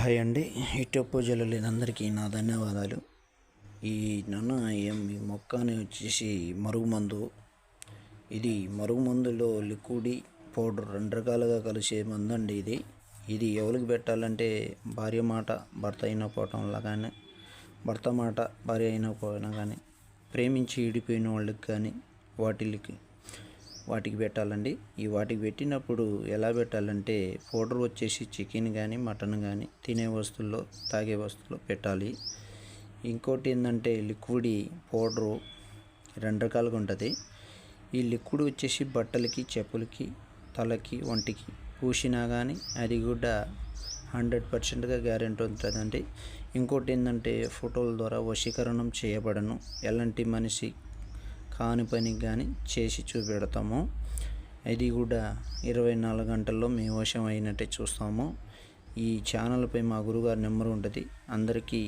Hi అండి. ఇటు పూజలు లేనందరికీ నా ధన్యవాదాలు. ఈ నన్న ఏం ఈ మొక్క అని వచ్చేసి మరుగుమందు ఇది మరుగుమందులో లిక్విడి పౌడర్ రెండు రకాలుగా కలిసే మందు అండి ఇది. ఇది ఎవరికి పెట్టాలంటే భార్య మాట భర్త అయినపోవటం వల్ల కానీ భర్త మాట భార్య అయినా పోయినా కానీ ప్రేమించి ఇడిపోయిన వాళ్ళకి కానీ వాటికి వాటికి పెట్టాలండి. ఈ వాటికి పెట్టినప్పుడు ఎలా పెట్టాలంటే పౌడర్ వచ్చేసి చికెన్ కానీ మటన్ కానీ తినే వస్తువుల్లో తాగే వస్తువుల్లో పెట్టాలి. ఇంకోటి ఏంటంటే లిక్విడ్ పౌడరు రెండు రకాలుగా ఉంటుంది. ఈ లిక్విడ్ వచ్చేసి బట్టలకి చెప్పులకి తలకి ఒంటికి పూసినా కానీ అది కూడా హండ్రెడ్ పర్సెంట్గా గ్యారెంటీ ఉంటుందండి. ఇంకోటి ఏంటంటే ఫోటోల ద్వారా వశీకరణం చేయబడను. ఎలాంటి మనిషి కాని పని కానీ చేసి చూపెడతాము. ఇది కూడా ఇరవై నాలుగు గంటల్లో మీ వశం అయినట్టే చూస్తాము. ఈ ఛానల్పై మా గురుగారి నెంబర్ ఉంటుంది. అందరికీ